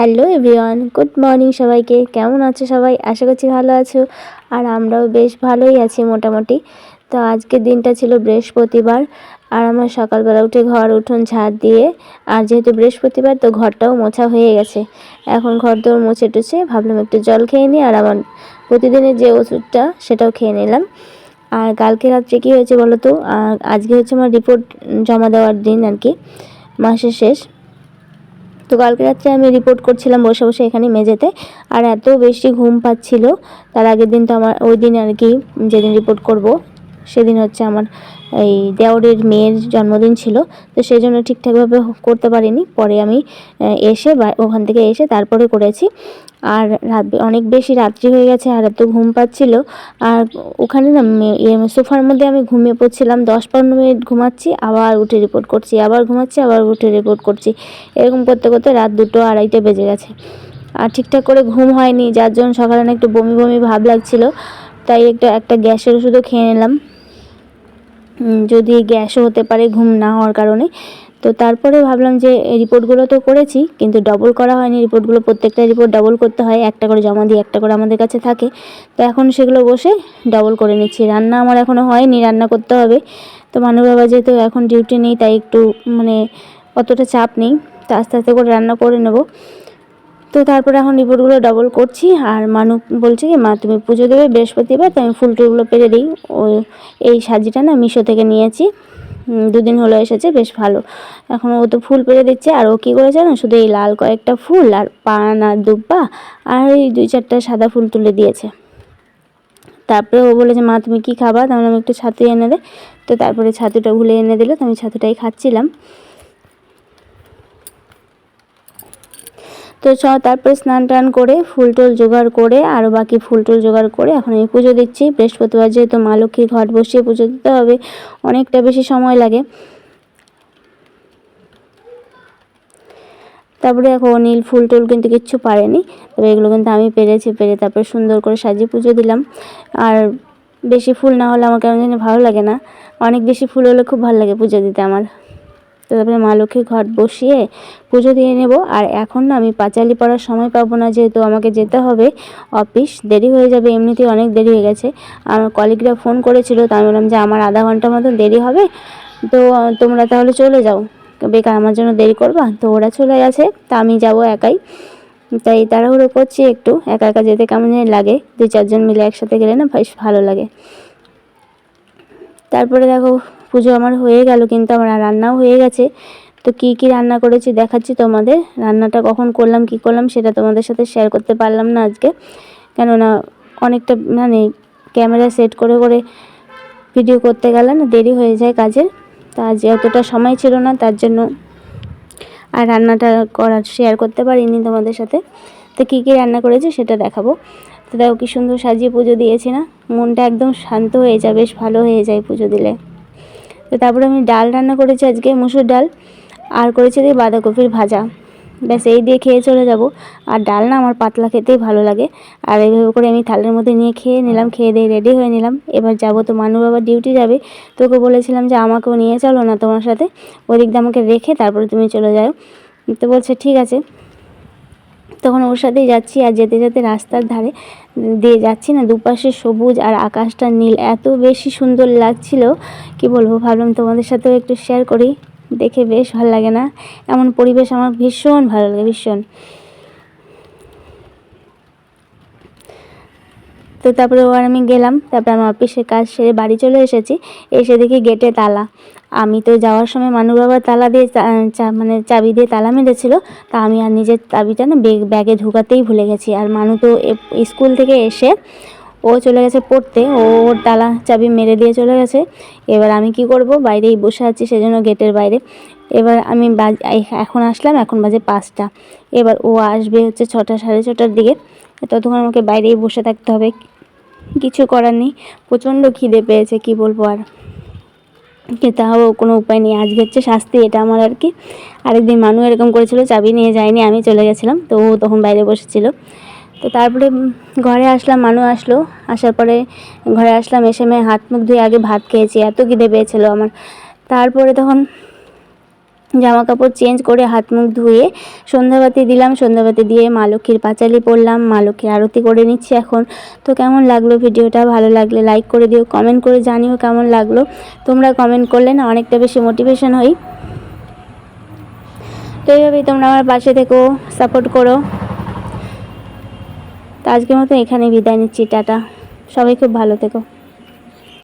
Hello everyone, good morning সবাইকে। কেমন আছো সবাই? আশা করছি ভালো আছো। আর আমরাও বেশ ভালোই আছি মোটামুটি। তো আজকের দিনটা ছিল বৃহস্পতিবার। আর আমার সকালবেলা উঠে ঘর, উঠোন, ঝাড় দিয়ে, আর যেহেতু বৃহস্পতিবার, তো ঘরটাও মোছা হয়ে গেছে। এখন ঘর দৌড় মুছে টুছে ভাবলাম একটু জল খেয়ে নিই, আর আমার প্রতিদিনের যে ওষুধটা, সেটাও খেয়ে নিলাম। আর কালকে রাত্রে কী হয়েছে বলো তো? আজকে হচ্ছে আমার রিপোর্ট জমা দেওয়ার দিন আর কি, মাসের শেষ। তো কালকে রাত্রে আমি রিপোর্ট করছিলাম বসে বসে এখানে মেঝেতে, আর এত বেশি ঘুম পাচ্ছিল। তার আগের দিন তো আমার, ওই দিন আর কি যেদিন রিপোর্ট করব, সেদিন হচ্ছে আমার এই দেওরের মেয়ের জন্মদিন ছিল। তো সেই জন্য ঠিকঠাকভাবে করতে পারিনি। পরে আমি এসে ওখান থেকে এসে তারপরে করেছি। আর রাত অনেক বেশি রাত্রি হয়ে গেছে, আর এত ঘুম পাচ্ছিল। আর ওখানে না সোফার মধ্যে আমি ঘুমিয়ে পড়ছিলাম, দশ পনেরো মিনিট ঘুমাচ্ছি, আবার উঠে রিপোর্ট করছি, আবার ঘুমাচ্ছি, আবার উঠে রিপোর্ট করছি। এরকম করতে করতে রাত দুটো আড়াইটা বেজে গেছে। আর ঠিকঠাক করে ঘুম হয়নি, যার জন্য সকালে একটু বমি বমি ভাব লাগছিল। তাই একটু, একটা গ্যাসের ওষুধও খেয়ে নিলাম। যদি গ্যাসও হতে পারে ঘুম না হওয়ার কারণে। তো তারপরে ভাবলাম যে রিপোর্টগুলো তো করেছি, কিন্তু ডবল করা হয়নি। রিপোর্টগুলো প্রত্যেকটা রিপোর্ট ডবল করতে হয়, একটা করে জমা দিয়ে একটা করে আমাদের কাছে থাকে। তো এখন সেগুলো বসে ডবল করে নিচ্ছি। রান্না আমার এখনও হয়নি, রান্না করতে হবে। তো মানুষ বাবা যেহেতু এখন ডিউটি নেই, তাই একটু মানে অতটা চাপ নেই। তো আস্তে আস্তে করে রান্না করে নেব। তো তারপরে এখন রিপোর্টগুলো ডবল করছি। আর মানু বলছে কি, মা, তুমি পুজো দেবে বৃহস্পতিবার, তো আমি ফুল টুলগুলো পেরে দিই। ও, এই সাজিটা না মিশো থেকে নিয়েছি। দুদিন হলো এসেছে, বেশ ভালো। এখন ও তো ফুল পেরে দিচ্ছে, আর ও কী করেছে না শুধু এই লাল কয়েকটা ফুল আর পান আর দুব্বা আর এই দুই চারটা সাদা ফুল তুলে দিয়েছে। তারপরে ও বলেছে, মা, তুমি কী খাবা? তাহলে আমি একটু ছাতু এনে দে। তো তারপরে ছাতুটা ভুলে এনে দিল, তো আমি ছাতুটাই খাচ্ছিলাম। তো চ তারপরে স্নান টান করে ফুল টুল জোগাড় করে আরও বাকি ফুল টুল জোগাড় করে এখন আমি পুজো দিচ্ছি। বৃহস্পতিবার যেহেতু মা লক্ষ্মীর ঘট বসিয়ে পুজো দিতে হবে, অনেকটা বেশি সময় লাগে। তারপরে এখন নীল ফুল টুল কিন্তু কিচ্ছু পারেনি, তবে এগুলো কিন্তু আমি পেরেছি, পেরে তারপরে সুন্দর করে সাজিয়ে পুজো দিলাম। আর বেশি ফুল না হলে আমার কেমন জানি ভালো লাগে না। অনেক বেশি ফুল হলে খুব ভালো লাগে পুজো দিতে আমার। তারপরে মা লক্ষ্মীর ঘট বসিয়ে পুজো দিয়ে নেব। আর এখন না আমি পাঁচালি পড়ার সময় পাবো না, যেহেতু আমাকে যেতে হবে অফিস, দেরি হয়ে যাবে, এমনিতেই অনেক দেরি হয়ে গেছে। আমার কলিগরা ফোন করেছিল, তো আমি বললাম যে আমার আধা ঘণ্টার মতো দেরি হবে, তো তোমরা তাহলে চলে যাও। বেকার, আমার জন্য দেরি করবা? তো ওরা চলে গেছে, তা আমি যাব একাই। তাই তাড়াহুড়ো করছি একটু, একা একা যেতে কেমন লাগে দুই চারজন মিলে একসাথে গেলে না বেশ ভালো লাগে। তারপরে দেখো পুজো আমার হয়ে গেল, কিন্তু আমার রান্নাও হয়ে গেছে। তো কি কি রান্না করেছি দেখাচ্ছি তোমাদের। রান্নাটা কখন করলাম, কি করলাম সেটা তোমাদের সাথে শেয়ার করতে পারলাম না আজকে। কেননা অনেকটা মানে ক্যামেরা সেট করে করে ভিডিও করতে গেলে না দেরি হয়ে যায় কাজের। তা আজ অতটা সময় ছিল না, তার জন্য আর রান্নাটা করার শেয়ার করতে পারিনি তোমাদের সাথে। তো কী কী রান্না করেছি সেটা দেখাবো। তো দেখো কী সুন্দর সাজিয়ে পুজো দিয়েছি না। মনটা একদম শান্ত হয়ে যায়, বেশ ভালো হয়ে যায় পুজো দিলে। তো তারপরে আমি ডাল রান্না করেছি আজকে, মুসুর ডাল আর করেছি দিয়ে বাঁধাকপির ভাজা। ব্যাস, এই দিয়ে খেয়ে চলে যাব। আর ডাল না আমার পাতলা খেতেই ভালো লাগে। আর এইভাবে করে আমি থালের মধ্যে নিয়ে খেয়ে নিলাম, খেয়ে দিয়ে রেডি হয়ে নিলাম। এবার যাব তো, মানু বাবা ডিউটি যাবে। তোকে বলেছিলাম যে আমাকেও নিয়ে চলো না তোমার সাথে। ওদিক দিয়ে আমাকে রেখে তারপরে তুমি চলে যাও। তো বলছে, ঠিক আছে। তখন ওর সাথেই যাচ্ছি আর যেতে যেতে রাস্তার ধারে দিয়ে যাচ্ছি না, দুপাশে সবুজ আর আকাশটা নীল। এত বেশি সুন্দর লাগছিল, কি বলব, ভাবলাম তোমাদের সাথেও একটু শেয়ার করি, দেখে বেশ ভালো লাগে না। এমন পরিবেশ আমার ভীষণ ভালো লাগে, ভীষণ। তো তারপরে ও আর আমি গেলাম, তারপরে আমার অফিসের কাজ সেরে বাড়ি চলে এসেছি। এসে দেখি গেটে তালা। আমি তো যাওয়ার সময় মানু বাবা তালা দিয়ে মানে চাবি দিয়ে তালা মেরেছিল, তা আমি আর নিজের চাবিটা না ব্যাগে ঢুকাতেই ভুলে গেছি। আর মানু তো স্কুল থেকে এসে ও চলে গেছে পড়তে, ও ওর তালা চাবি মেরে দিয়ে চলে গেছে। এবার আমি কি করব? বাইরেই বসে আছি সেজন্য গেটের বাইরে। এবার আমি এখন আসলাম, এখন বাজে পাঁচটা। এবার ও আসবে হচ্ছে ছটা, সাড়ে ছটার দিকে। ততক্ষণ আমাকে বাইরেই বসে থাকতে হবে। কিছু করার নেই। প্রচণ্ড খিদে পেয়েছে, কি বলব আর। তাও কোনো উপায় নেই। আজকে হচ্ছে শাস্তি, এটা আমার আর কি। আরেকদিন মানুষ এরকম করেছিল, চাবি নিয়ে যায়নি, আমি চলে গেছিলাম। তো ও তখন বাইরে বসেছিল। তো তারপরে ঘরে আসলাম, মানু আসলো। আসার পরে ঘরে আসলাম, এসে মেয়ে হাত মুখ ধুয়ে আগে ভাত খেয়েছি, এত খিদে পেয়েছিলো আমার। তারপরে তখন জামা কাপড় চেঞ্জ করে হাত মুখ ধুয়ে সন্ধ্যাবাতি দিলাম, সন্ধ্যাবাতি দিয়ে মা লক্ষ্মীর পাঁচালি পড়লাম মা লক্ষ্মীর আরতি করে নিচ্ছি এখন। তো কেমন লাগল ভিডিওটা? ভালো লাগলে লাইক করে দিও কমেন্ট করে জানিও কেমন লাগল। তোমরা কমেন্ট করলে না অনেকটা বেশি মোটিভেশন হই। তো এইভাবেই তোমরা আমার পাশে থেকো সাপোর্ট করো। তো আজকের মতো এখানে বিদায় নিচ্ছি টাটা। সবাই খুব ভালো থেকো।